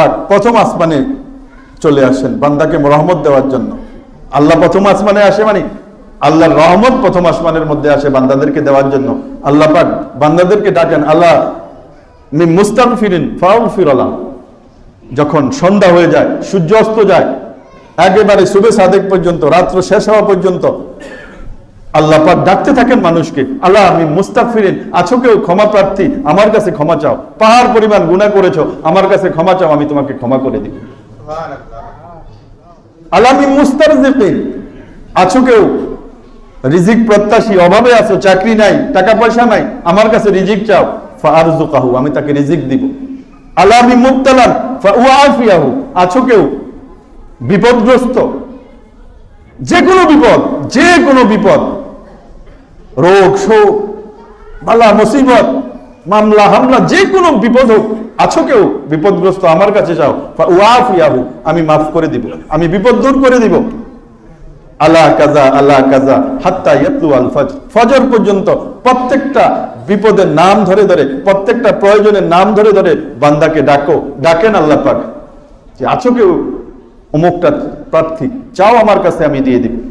পাক প্রথম আসমানে চলে আসেন বান্দাকে রহমত দেওয়ার জন্য। আল্লাহ প্রথম আসমানে আসে মানে? আল্লাহর রহমত প্রথম আসমানের মধ্যে আসে বান্দাদেরকে দেওয়ার জন্য। আল্লাহ পাক বান্দাদেরকে ডাকেন, আল্লাহ, মি মুস্তাক ফিরিন ফাউ ফিরলাম যখন সন্ধ্যা হয়ে যায় সূর্য অস্ত যায়, একেবারে শুভে সাদেক পর্যন্ত, রাত্র শেষ হওয়া পর্যন্ত আল্লাহ পাক ডাকতে থাকেন মানুষকে। আল্লাহ, আমি মুস্তাক ফিরিন আছো কেউ? ক্ষমা প্রার্থী, আমার কাছে ক্ষমা চাও। পাহাড় পরিমাণ গুণা করেছ, আমার কাছে ক্ষমা চাও, আমি তোমাকে ক্ষমা করে দিব। আল্লাহ, আমি মুস্তার আছো কেউ? রিজিক প্রত্যাশী, অভাবে আছো, চাকরি নাই, টাকা পয়সা নাই, আমার কাছে রিজিক চাও। ফারজু কাহু আমি তাকে রিজিক দিব। আল্লাহ, আমি মুক্তালান ফাউআফিয়াহু, আছো কেউ? বিপদগ্রস্ত। যে কোনো বিপদ যে কোনো বিপদ রোগ, শোক, বালা, মুসিবত, মামলা, হামলা যে কোনো বিপদ হোক, আছো কেউ? বিপদগ্রস্ত আমার কাছে যাও। ওয়াফিয়াহু আমি মাফ করে দিব। আমি বিপদ দূর করে দিব। আল্লাহ কাজা আল্লাহ কাজা, হাত্তা ইয়াতলু আল ফজর। ফজর পর্যন্ত প্রত্যেকটা বিপদের নাম ধরে ধরে, প্রত্যেকটা প্রয়োজনের নাম ধরে ধরে বান্দাকে ডাকো। ডাকেন আল্লাহ পাক। যে আছো কেউ? অমুকটা প্রার্থী, চাও আমার কাছে আমি দিয়ে দিব।